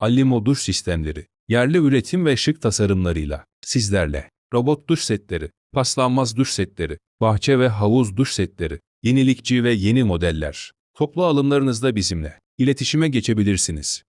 Allimo duş sistemleri, yerli üretim ve şık tasarımlarıyla sizlerle. Robot duş setleri, paslanmaz duş setleri, bahçe ve havuz duş setleri, yenilikçi ve yeni modeller. Toplu alımlarınızda bizimle iletişime geçebilirsiniz.